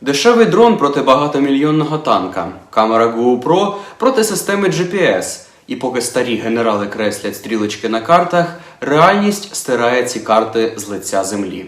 Дешевий дрон проти багатомільйонного танка, камера GoPro проти системи GPS. І поки старі генерали креслять стрілочки на картах, реальність стирає ці карти з лиця землі.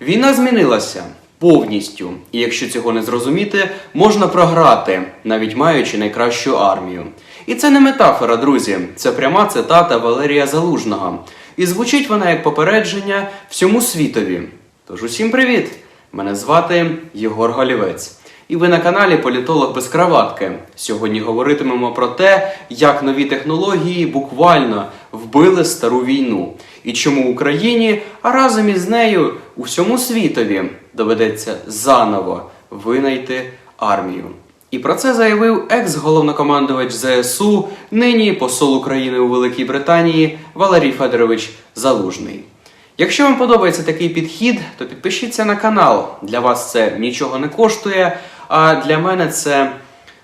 Війна змінилася повністю, і якщо цього не зрозуміти, можна програти, навіть маючи найкращу армію. І це не метафора, друзі, це пряма цитата Валерія Залужного. І звучить вона як попередження всьому світові. Тож усім привіт! Мене звати Єгор Голівець. І ви на каналі Політолог без краватки. Сьогодні говоритимемо про те, як нові технології буквально вбили стару війну, і чому Україні, а разом із нею у всьому світові доведеться заново винайти армію. І про це заявив екс-головнокомандувач ЗСУ, нині посол України у Великій Британії Валерій Федорович Залужний. Якщо вам подобається такий підхід, то підпишіться на канал. Для вас це нічого не коштує, а для мене це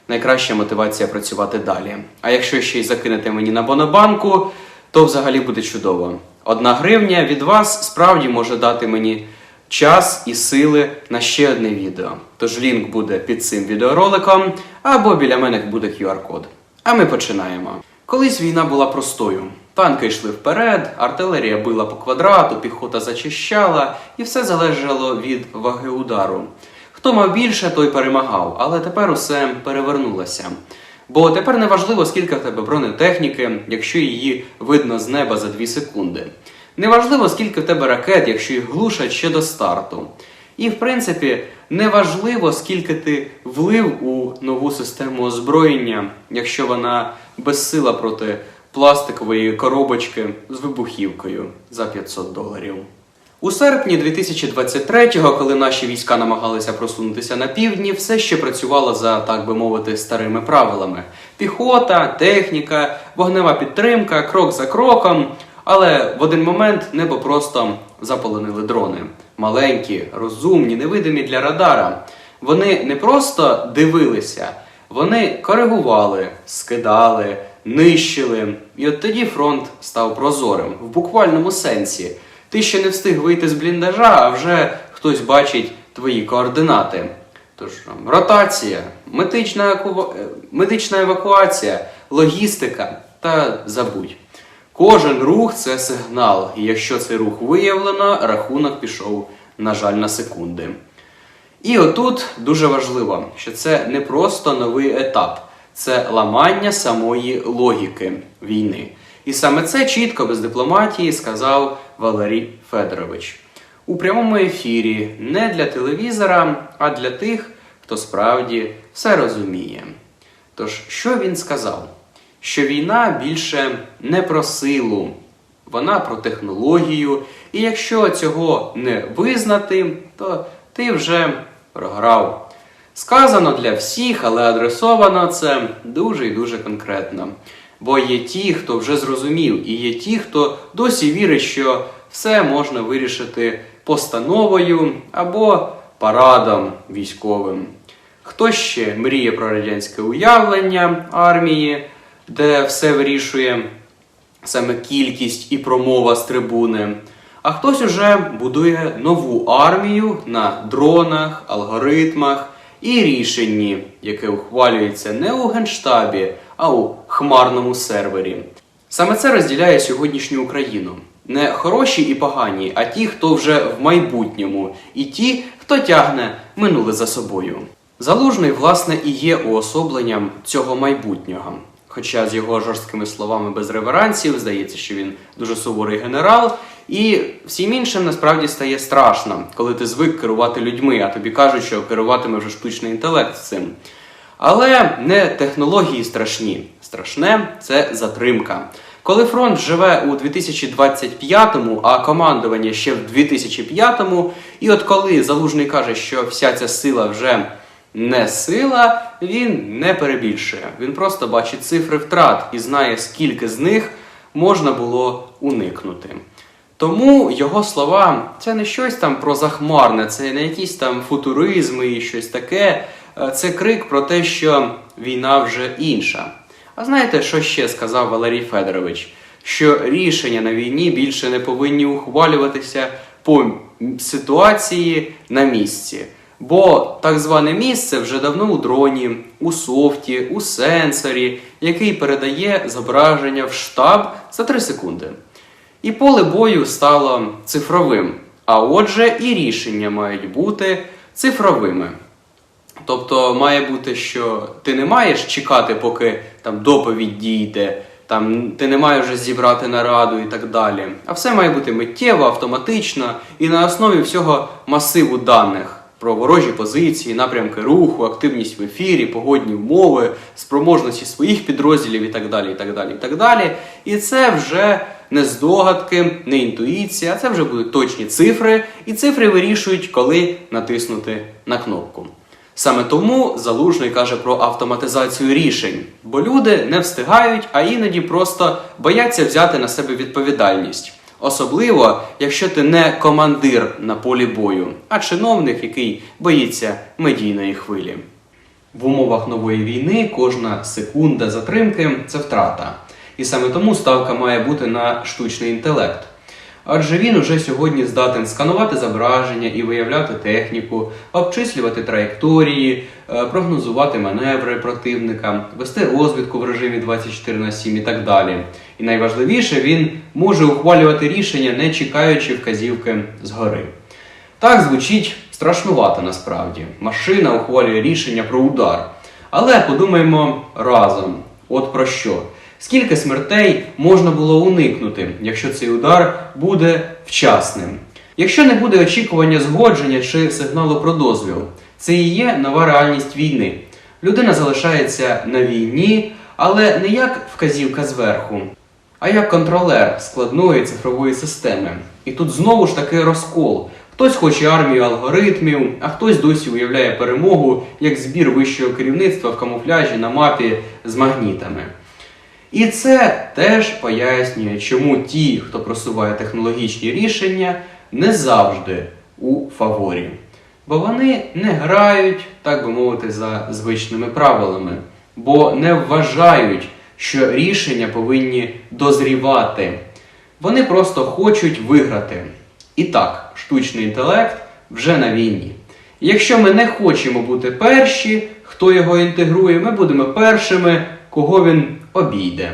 найкраща мотивація працювати далі. А якщо ще й закинете мені на Бонобанку, то взагалі буде чудово. Одна гривня від вас справді може дати мені час і сили на ще одне відео. Тож лінк буде під цим відеороликом, або біля мене буде QR-код. А ми починаємо. Колись війна була простою. Танки йшли вперед, артилерія била по квадрату, піхота зачищала, і все залежало від ваги удару. Хто мав більше, той перемагав, але тепер усе перевернулося. Бо тепер не важливо, скільки в тебе бронетехніки, якщо її видно з неба за 2 секунди. Неважливо, скільки в тебе ракет, якщо їх глушать ще до старту. І, в принципі, неважливо, скільки ти влив у нову систему озброєння, якщо вона безсила проти пластикової коробочки з вибухівкою за 500 доларів. У серпні 2023-го, коли наші війська намагалися просунутися на півдні, все ще працювало за, так би мовити, старими правилами: піхота, техніка, вогнева підтримка, крок за кроком. Але в один момент небо просто заполонили дрони. Маленькі, розумні, невидимі для радара. Вони не просто дивилися, вони коригували, скидали, нищили. І от тоді фронт став прозорим в буквальному сенсі. Ти ще не встиг вийти з бліндажа, а вже хтось бачить твої координати. Тож там, ротація, медична, еку- е, медична евакуація, логістика та забудь. Кожен рух це сигнал, і якщо цей рух виявлено, рахунок пішов, на жаль, на секунди. І отут дуже важливо, що це не просто новий етап, це ламання самої логіки війни. І саме це чітко без дипломатії сказав Валерій Федорович. У прямому ефірі не для телевізора, а для тих, хто справді все розуміє. Тож, що він сказав? Що війна більше не про силу, вона про технологію, і якщо цього не визнати, то ти вже програв. Сказано для всіх, але адресовано це дуже і дуже конкретно. Бо є ті, хто вже зрозумів, і є ті, хто досі вірить, що все можна вирішити постановою або парадом військовим. Хто ще мріє про радянське уявлення армії, де все вирішує саме кількість і промова з трибуни. А хтось уже будує нову армію на дронах, алгоритмах і рішенні, яке ухвалюється не у генштабі, а у хмарному сервері. Саме це розділяє сьогоднішню Україну. Не хороші і погані, а ті, хто вже в майбутньому, і ті, хто тягне минуле за собою. Залужний, власне, і є уособленням цього майбутнього. Хоча з його жорсткими словами без реверансів, здається, що він дуже суворий генерал, і всім іншим насправді стає страшно, коли ти звик керувати людьми, а тобі кажуть, що керуватиме вже штучний інтелект цим. Але не технології страшні. Страшне це затримка. Коли фронт живе у 2025-му, а командування ще в 2005-му, і от коли Залужний каже, що вся ця сила вже не сила, він не перебільшує. Він просто бачить цифри втрат і знає, скільки з них можна було уникнути. Тому його слова це не щось там про захмарне, це не якісь там футуризми і щось таке. Е, Це крик про те, що війна вже інша. А знаєте, що ще сказав Валерій Федорович? Що рішення на війні більше не повинні ухвалюватися по ситуації на місці. Бо так зване місце вже давно у дроні, у софті, у сенсорі, який передає зображення в штаб за 3 секунди. І поле бою стало цифровим. А отже, і рішення мають бути цифровими. Тобто має бути, що ти не маєш чекати, поки там доповідь дійде, там ти не маєш вже зібрати нараду і так далі. А все має бути миттєво, автоматично і на основі всього масиву даних про ворожі позиції, напрямки руху, активність в ефірі, погодні умови, спроможності своїх підрозділів і так далі. І так далі, і так далі. І це вже не здогадки, не інтуїція, це вже будуть точні цифри, і цифри вирішують, коли натиснути на кнопку. Саме тому Залужний каже про автоматизацію рішень, бо люди не встигають, а іноді просто бояться взяти на себе відповідальність. Особливо, якщо ти не командир на полі бою, а чиновник, який боїться медійної хвилі. В умовах нової війни кожна секунда затримки це втрата. І саме тому ставка має бути на штучний інтелект. Адже він уже сьогодні здатен сканувати зображення і виявляти техніку, обчислювати траєкторії, е, прогнозувати маневри противника, вести розвідку в режимі 24 на 7 і так далі. І найважливіше, він може ухвалювати рішення, не чекаючи вказівки згори. Так звучить страшнувато насправді. Машина ухвалює рішення про удар. Але подумаємо разом: от про що? Скільки смертей можна було уникнути, якщо цей удар буде вчасним? Якщо не буде очікування згодження чи сигналу про дозвіл, це і є нова реальність війни. Людина залишається на війні, але не як вказівка зверху, а як контролер складної цифрової системи. І тут знову ж таки розкол. Хтось хоче армію алгоритмів, а хтось досі уявляє перемогу як збір вищого керівництва в камуфляжі на мапі з магнітами. І це теж пояснює, чому ті, хто просуває технологічні рішення, не завжди у фаворі. Бо вони не грають, так би мовити, за звичними правилами, бо не вважають, що рішення повинні дозрівати. Вони просто хочуть виграти. І так, штучний інтелект вже на війні. Якщо ми не хочемо бути перші, хто його інтегрує, ми будемо першими, кого він обійде.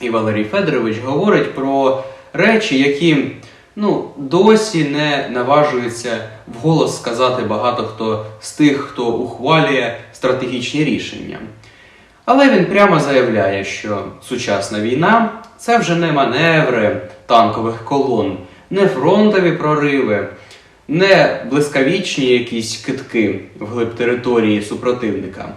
І Валерій Федорович говорить про речі, які ну, досі не наважується вголос сказати багато хто з тих, хто ухвалює стратегічні рішення. Але він прямо заявляє, що сучасна війна це вже не маневри танкових колон, не фронтові прориви, не блискавічні якісь китки вглиб території супротивника.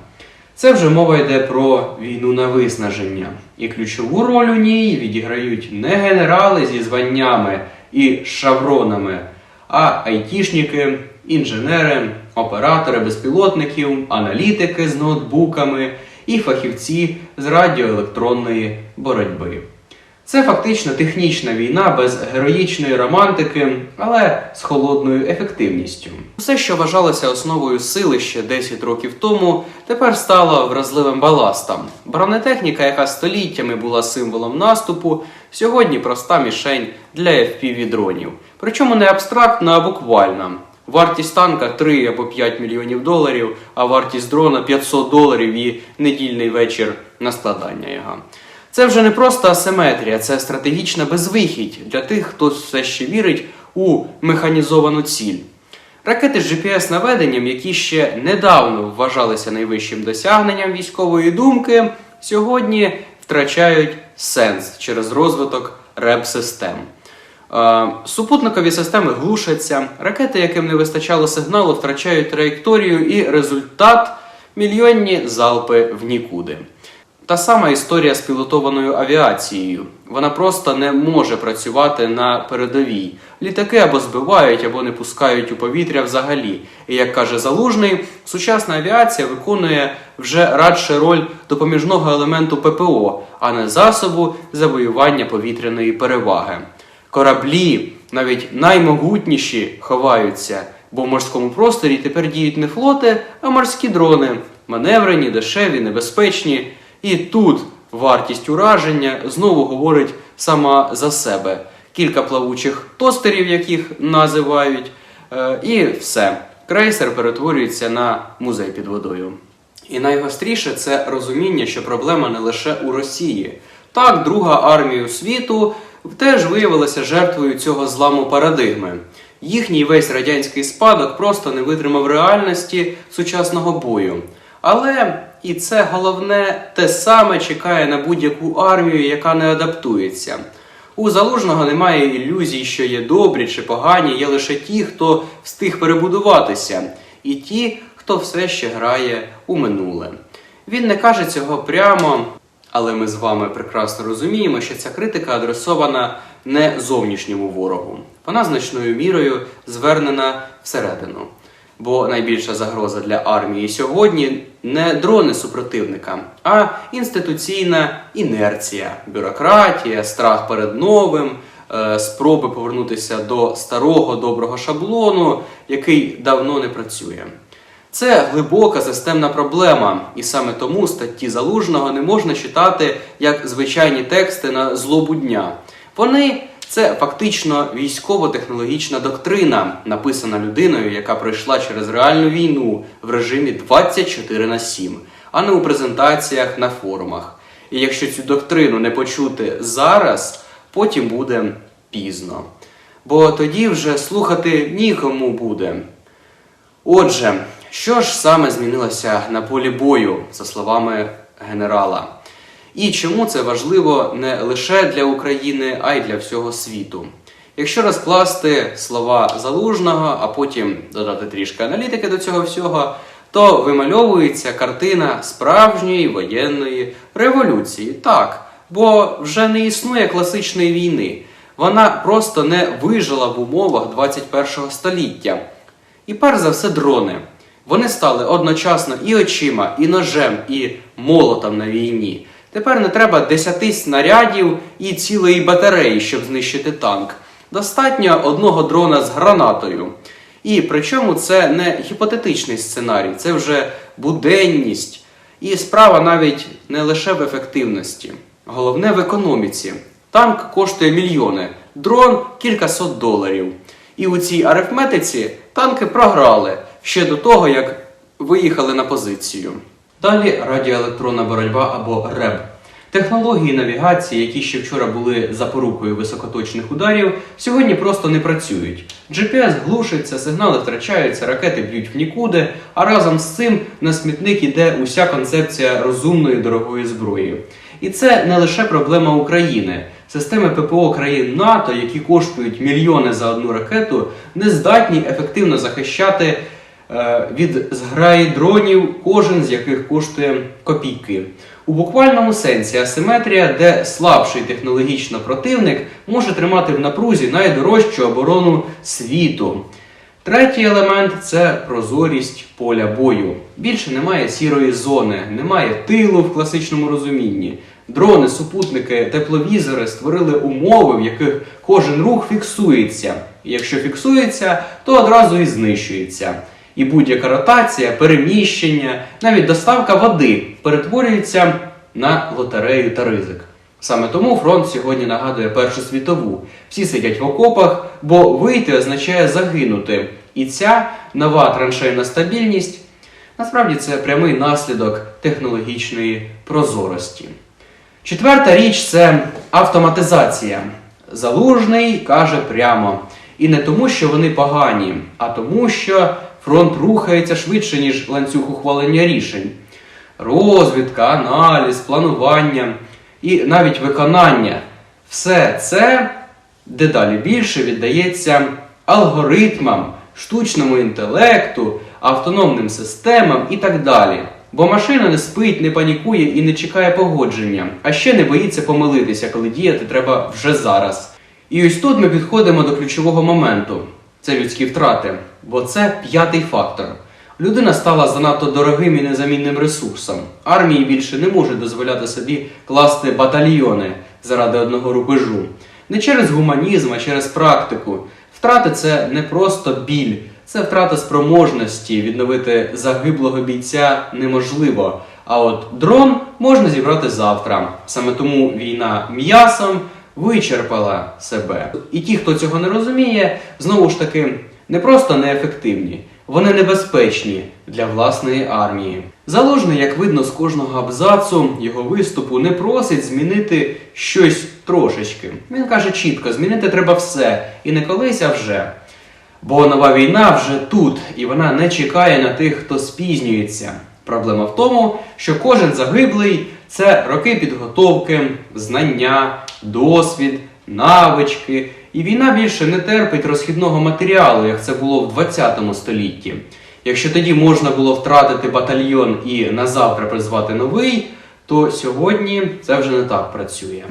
Це вже мова йде про війну на виснаження. І ключову роль у ній відіграють не генерали зі званнями і шавронами, а айтішники, інженери, оператори безпілотників, аналітики з ноутбуками і фахівці з радіоелектронної боротьби. Це фактично технічна війна без героїчної романтики, але з холодною ефективністю. Все, що вважалося основою сили ще 10 років тому, тепер стало вразливим баластом. Бронетехніка, яка століттями була символом наступу, сьогодні проста мішень для fpv дронів. Причому не абстрактна, а буквально. Вартість танка 3 або 5 мільйонів доларів, а вартість дрона 500 доларів і недільний вечір на складання його. Це вже не просто асиметрія, це стратегічна безвихідь для тих, хто все ще вірить у механізовану ціль. Ракети з GPS-наведенням, які ще недавно вважалися найвищим досягненням військової думки, сьогодні втрачають сенс через розвиток реп-систем. Е, Супутникові системи глушаться, ракети, яким не вистачало сигналу, втрачають траєкторію і результат мільйонні залпи в нікуди. Та сама історія з пілотованою авіацією. Вона просто не може працювати на передовій. Літаки або збивають, або не пускають у повітря взагалі. І як каже Залужний, сучасна авіація виконує вже радше роль допоміжного елементу ППО, а не засобу завоювання повітряної переваги. Кораблі, навіть наймогутніші, ховаються, бо в морському просторі тепер діють не флоти, а морські дрони, маневрені, дешеві, небезпечні. І тут вартість ураження знову говорить сама за себе. Кілька плавучих тостерів, яких називають, е, і все. крейсер перетворюється на музей під водою. І найгостріше це розуміння, що проблема не лише у Росії. Так, друга армія світу теж виявилася жертвою цього зламу парадигми. Їхній весь радянський спадок просто не витримав реальності сучасного бою. Але і це головне те саме чекає на будь-яку армію, яка не адаптується. У залужного немає ілюзій, що є добрі чи погані, є лише ті, хто встиг перебудуватися, і ті, хто все ще грає у минуле. Він не каже цього прямо, але ми з вами прекрасно розуміємо, що ця критика адресована не зовнішньому ворогу. Вона значною мірою звернена всередину. Бо найбільша загроза для армії сьогодні не дрони супротивника, а інституційна інерція, бюрократія, страх перед новим, е, спроби повернутися до старого доброго шаблону, який давно не працює. Це глибока системна проблема, і саме тому статті залужного не можна читати як звичайні тексти на злобу дня. Вони це фактично військово-технологічна доктрина, написана людиною, яка пройшла через реальну війну в режимі 24 на 7, а не у презентаціях на форумах. І якщо цю доктрину не почути зараз, потім буде пізно. Бо тоді вже слухати нікому буде. Отже, що ж саме змінилося на полі бою, за словами генерала? І чому це важливо не лише для України, а й для всього світу? Якщо розкласти слова залужного, а потім додати трішки аналітики до цього всього, то вимальовується картина справжньої воєнної революції. Так, бо вже не існує класичної війни. Вона просто не вижила в умовах 21 століття. І перш за все дрони. Вони стали одночасно і очима, і ножем, і молотом на війні. Тепер не треба десяти снарядів і цілої батареї, щоб знищити танк. Достатньо одного дрона з гранатою. І причому це не гіпотетичний сценарій, це вже буденність. І справа навіть не лише в ефективності, головне в економіці. Танк коштує мільйони, дрон кількасот доларів. І у цій арифметиці танки програли ще до того, як виїхали на позицію. Далі радіоелектронна боротьба або РЕБ. Технології навігації, які ще вчора були запорукою високоточних ударів, сьогодні просто не працюють. GPS глушиться, сигнали втрачаються, ракети б'ють в нікуди, а разом з цим на смітник іде уся концепція розумної дорогої зброї. І це не лише проблема України. Системи ППО країн НАТО, які коштують мільйони за одну ракету, не здатні ефективно захищати від зграї дронів, кожен з яких коштує копійки. У буквальному сенсі асиметрія, де слабший технологічно противник може тримати в напрузі найдорожчу оборону світу. Третій елемент це прозорість поля бою. Більше немає сірої зони, немає тилу в класичному розумінні. Дрони, супутники, тепловізори створили умови, в яких кожен рух фіксується. І якщо фіксується, то одразу і знищується. І будь-яка ротація, переміщення, навіть доставка води перетворюється на лотерею та ризик. Саме тому фронт сьогодні нагадує Першу світову. Всі сидять в окопах, бо вийти означає загинути. І ця нова траншейна стабільність насправді це прямий наслідок технологічної прозорості. Четверта річ це автоматизація. Залужний каже прямо. І не тому, що вони погані, а тому, що фронт рухається швидше, ніж ланцюг ухвалення рішень. Розвідка, аналіз, планування і навіть виконання. Все це дедалі більше віддається алгоритмам, штучному інтелекту, автономним системам і так далі. Бо машина не спить, не панікує і не чекає погодження, а ще не боїться помилитися, коли діяти треба вже зараз. І ось тут ми підходимо до ключового моменту це людські втрати, бо це п'ятий фактор. Людина стала занадто дорогим і незамінним ресурсом. Армії більше не може дозволяти собі класти батальйони заради одного рубежу. Не через гуманізм, а через практику. Втрати це не просто біль, це втрата спроможності відновити загиблого бійця неможливо. А от дрон можна зібрати завтра. Саме тому війна м'ясом вичерпала себе. І ті, хто цього не розуміє, знову ж таки не просто неефективні, Вони небезпечні для власної армії. Залужний, як видно з кожного абзацу його виступу, не просить змінити щось трошечки. Він каже чітко: змінити треба все, і не колись, а вже. Бо нова війна вже тут, і вона не чекає на тих, хто спізнюється. Проблема в тому, що кожен загиблий це роки підготовки, знання, досвід, навички. І війна більше не терпить розхідного матеріалу, як це було в 20 столітті. Якщо тоді можна було втратити батальйон і на завтра призвати новий, то сьогодні це вже не так працює.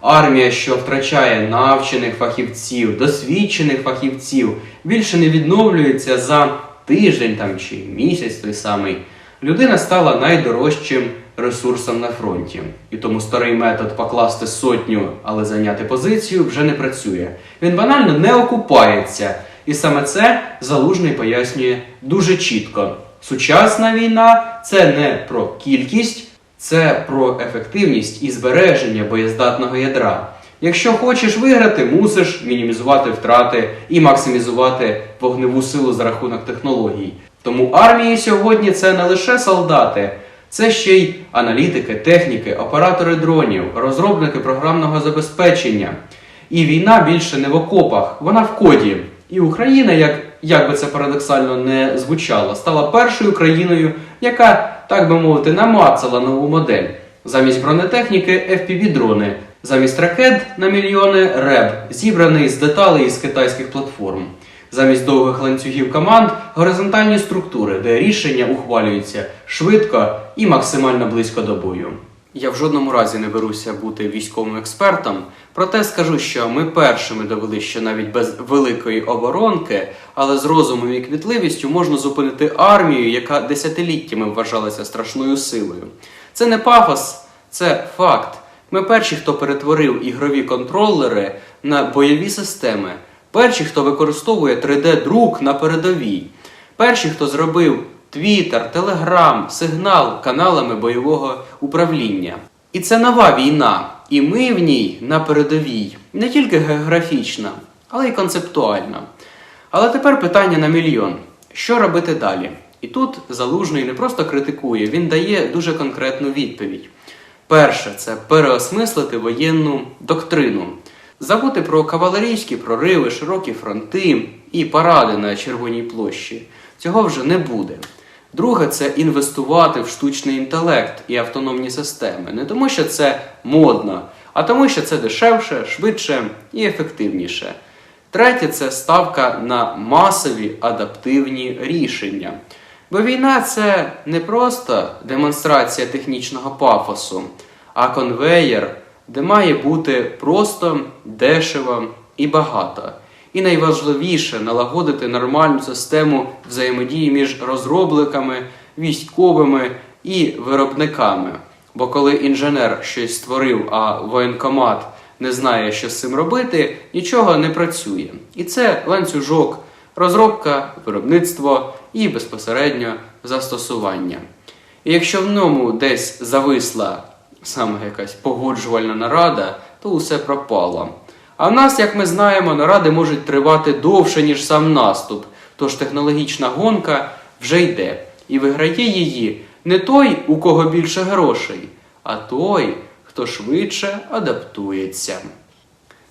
Армія, що втрачає навчених фахівців, досвідчених фахівців, більше не відновлюється за тиждень там чи місяць той самий. Людина стала найдорожчим ресурсом на фронті. І тому старий метод покласти сотню, але зайняти позицію вже не працює. Він банально не окупається. І саме це залужний пояснює дуже чітко. Сучасна війна це не про кількість, це про ефективність і збереження боєздатного ядра. Якщо хочеш виграти, мусиш мінімізувати втрати і максимізувати вогневу силу за рахунок технологій. Тому армії сьогодні це не лише солдати, це ще й аналітики, техніки, оператори дронів, розробники програмного забезпечення. І війна більше не в окопах, вона в коді. І Україна, як, як би це парадоксально не звучало, стала першою країною, яка, так би мовити, намацала нову модель. Замість бронетехніки FPV-дрони, замість ракет на мільйони РЕБ, зібраний з деталей із китайських платформ. Замість довгих ланцюгів команд горизонтальні структури, де рішення ухвалюються швидко і максимально близько до бою. Я в жодному разі не беруся бути військовим експертом, проте скажу, що ми першими довели, що навіть без великої оборонки, але з розумом і квітливістю можна зупинити армію, яка десятиліттями вважалася страшною силою. Це не пафос, це факт. Ми перші, хто перетворив ігрові контролери на бойові системи. Перші, хто використовує 3D-друк на передовій. Перші, хто зробив Twitter, Telegram, сигнал каналами бойового управління. І це нова війна. І ми в ній на передовій не тільки географічна, але й концептуальна. Але тепер питання на мільйон: що робити далі? І тут залужний не просто критикує, він дає дуже конкретну відповідь. Перше це переосмислити воєнну доктрину. Забути про кавалерійські прориви, широкі фронти і паради на Червоній площі. Цього вже не буде. Друге, це інвестувати в штучний інтелект і автономні системи. Не тому, що це модно, а тому, що це дешевше, швидше і ефективніше. Третє це ставка на масові адаптивні рішення. Бо війна це не просто демонстрація технічного пафосу, а конвеєр, де має бути просто, дешево і багато. І найважливіше налагодити нормальну систему взаємодії між розробниками, військовими і виробниками. Бо коли інженер щось створив, а воєнкомат не знає, що з цим робити, нічого не працює. І це ланцюжок, розробка, виробництво і безпосередньо застосування. І якщо в ньому десь зависла саме якась погоджувальна нарада, то усе пропало. А в нас, як ми знаємо, наради можуть тривати довше, ніж сам наступ, тож технологічна гонка вже йде. І виграє її не той, у кого більше грошей, а той, хто швидше адаптується.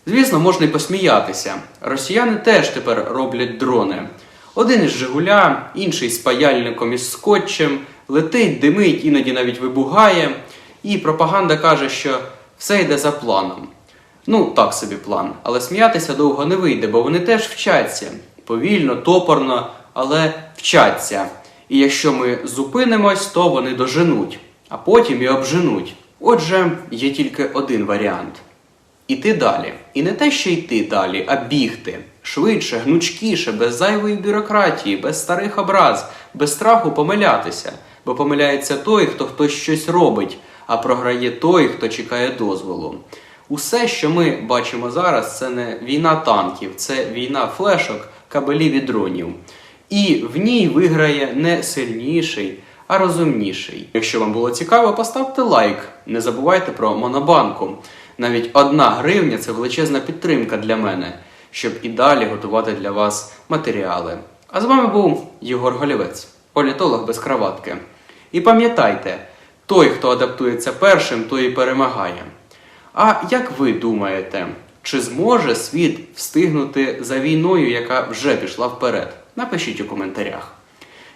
Звісно, можна й посміятися. Росіяни теж тепер роблять дрони. Один із Жигуля, інший з паяльником із скотчем, летить, димить, іноді навіть вибугає. І пропаганда каже, що все йде за планом. Ну, так собі план. Але сміятися довго не вийде, бо вони теж вчаться. Повільно, топорно, але вчаться. І якщо ми зупинимось, то вони доженуть, а потім і обженуть. Отже, є тільки один варіант. Іти далі. І не те, що йти далі, а бігти. Швидше, гнучкіше, без зайвої бюрократії, без старих образ, без страху помилятися. Бо помиляється той, хто хтось щось робить, а програє той, хто чекає дозволу. Усе, що ми бачимо зараз, це не війна танків, це війна флешок, кабелів і дронів. І в ній виграє не сильніший, а розумніший. Якщо вам було цікаво, поставте лайк. Не забувайте про монобанку. Навіть одна гривня це величезна підтримка для мене, щоб і далі готувати для вас матеріали. А з вами був Єгор Голівець, політолог без краватки. І пам'ятайте, той, хто адаптується першим, той і перемагає. А як ви думаєте, чи зможе світ встигнути за війною, яка вже пішла вперед? Напишіть у коментарях.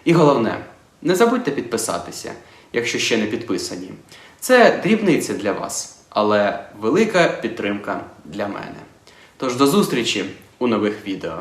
І головне, не забудьте підписатися, якщо ще не підписані. Це дрібниці для вас, але велика підтримка для мене. Тож до зустрічі у нових відео.